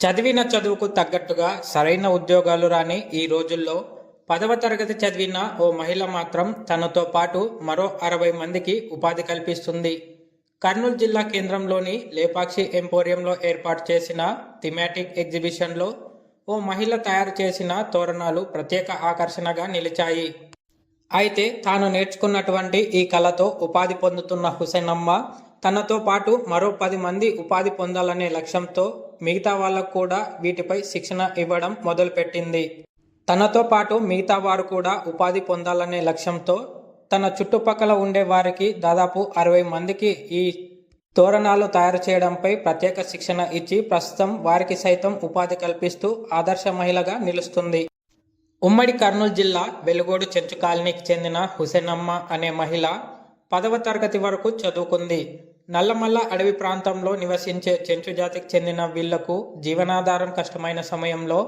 చదివిన చదువుకు తగ్గట్టుగా సరైన ఉద్యోగాలు రాని ఈ రోజుల్లో పదవ తరగతి చదివిన ఓ మహిళ మాత్రం తనతో పాటు మరో అరవై మందికి ఉపాధి కల్పిస్తుంది. కర్నూలు జిల్లా కేంద్రంలోని లేపాక్షి ఎంపోరియంలో ఏర్పాటు చేసిన థిమాటిక్ ఎగ్జిబిషన్లో ఓ మహిళ తయారు చేసిన తోరణాలు ప్రత్యేక ఆకర్షణగా నిలిచాయి. అయితే తాను నేర్చుకున్నటువంటి ఈ కళతో ఉపాధి పొందుతున్న హుసేనమ్మ తనతో పాటు మరో పది మంది ఉపాధి పొందాలనే లక్ష్యంతో మిగతా వాళ్ళకు కూడా వీటిపై శిక్షణ ఇవ్వడం మొదలుపెట్టింది. తనతో పాటు మిగతా వారు కూడా ఉపాధి పొందాలనే లక్ష్యంతో తన చుట్టుపక్కల ఉండే వారికి దాదాపు అరవై మందికి ఈ తోరణాలు తయారు చేయడంపై ప్రత్యేక శిక్షణ ఇచ్చి ప్రస్తుతం వారికి సైతం ఉపాధి కల్పిస్తూ ఆదర్శ మహిళగా నిలుస్తుంది. ఉమ్మడి కర్నూలు జిల్లా వెలుగోడు చెంచు కాలనీకి చెందిన హుసేనమ్మ అనే మహిళ పదవ తరగతి వరకు చదువుకుంది. నల్లమల్ల అడవి ప్రాంతంలో నివసించే చెంచు జాతికి చెందిన వీళ్ళకు జీవనాధారం కష్టమైన సమయంలో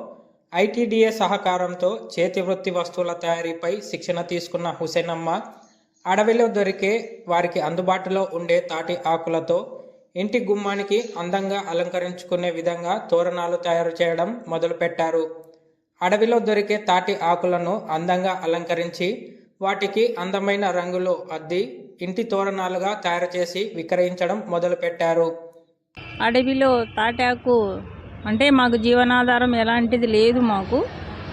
ఐటీడీఏ సహకారంతో చేతి వృత్తి వస్తువుల తయారీపై శిక్షణ తీసుకున్న హుసేనమ్మ అడవిలో దొరికే వారికి అందుబాటులో ఉండే తాటి ఆకులతో ఇంటి గుమ్మానికి అందంగా అలంకరించుకునే విధంగా తోరణాలు తయారు చేయడం మొదలుపెట్టారు. అడవిలో దొరికే తాటి ఆకులను అందంగా అలంకరించి వాటికి అందమైన రంగులు అద్ది ఇంటి తోరణాలుగా తయారు చేసి విక్రయించడం మొదలుపెట్టారు. అడవిలో తాటాకు అంటే మాకు జీవనాధారం ఎలాంటిది లేదు మాకు.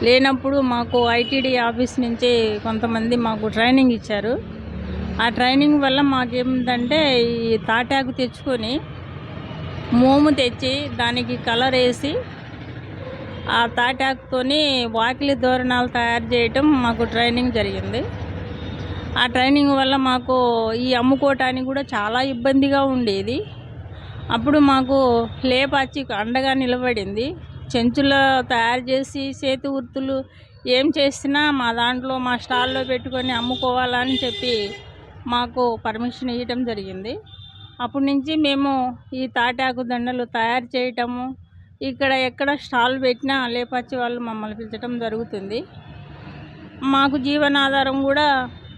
లేనప్పుడు మాకు ఐటీడీ ఆఫీస్ నుంచి కొంతమంది మాకు ట్రైనింగ్ ఇచ్చారు. ఆ ట్రైనింగ్ వల్ల మాకేమిటంటే ఈ తాటాకు తెచ్చుకొని మోము తెచ్చి దానికి కలర్ వేసి ఆ తాటాకుతోని వాకిలి తోరణాలు తయారు చేయటం మాకు ట్రైనింగ్ జరిగింది. ఆ ట్రైనింగ్ వల్ల మాకు ఈ అమ్ముకోవటానికి కూడా చాలా ఇబ్బందిగా ఉండేది. అప్పుడు మాకు లేపాచి అండగా నిలబడింది. చెంచులో తయారు చేసి చేతి వృత్తులు ఏం చేసినా మా దాంట్లో మా స్టాల్లో పెట్టుకొని అమ్ముకోవాలని చెప్పి మాకు పర్మిషన్ ఇవ్వటం జరిగింది. అప్పటి నుంచి మేము ఈ తాటాకు దండలు తయారు చేయటము ఇక్కడ ఎక్కడ స్టాల్ పెట్టినా లేపాచి వాళ్ళు మమ్మల్ని పిలిచడం జరుగుతుంది. మాకు జీవనాధారం కూడా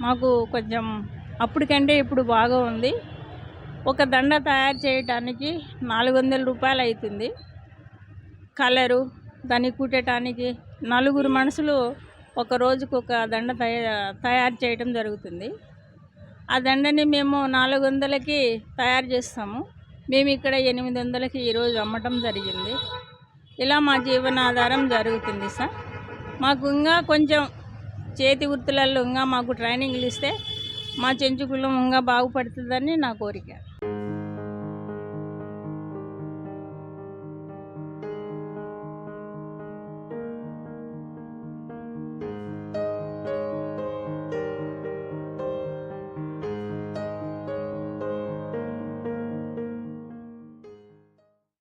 మాకు కొంచెం అప్పటికంటే ఇప్పుడు బాగా ఉంది ఒక దండ తయారు చేయటానికి నాలుగు వందల రూపాయలు అవుతుంది కలరు దాన్ని కుట్టడానికి నలుగురు మనుషులు ఒక రోజుకు ఒక దండ తయారు చేయటం జరుగుతుంది. ఆ దండని మేము నాలుగు వందలకి తయారు చేస్తాము. మేము ఇక్కడ ఎనిమిది వందలకి ఈరోజు అమ్మటం జరిగింది. ఇలా మా జీవనాధారం జరుగుతుంది సార్. మాకు ఇంకా కొంచెం చేతి వృత్తులలో ఇంకా మాకు ట్రైనింగ్లు ఇస్తే మా చెంచుకులం ఇంకా బాగుపడుతుందని నా కోరిక.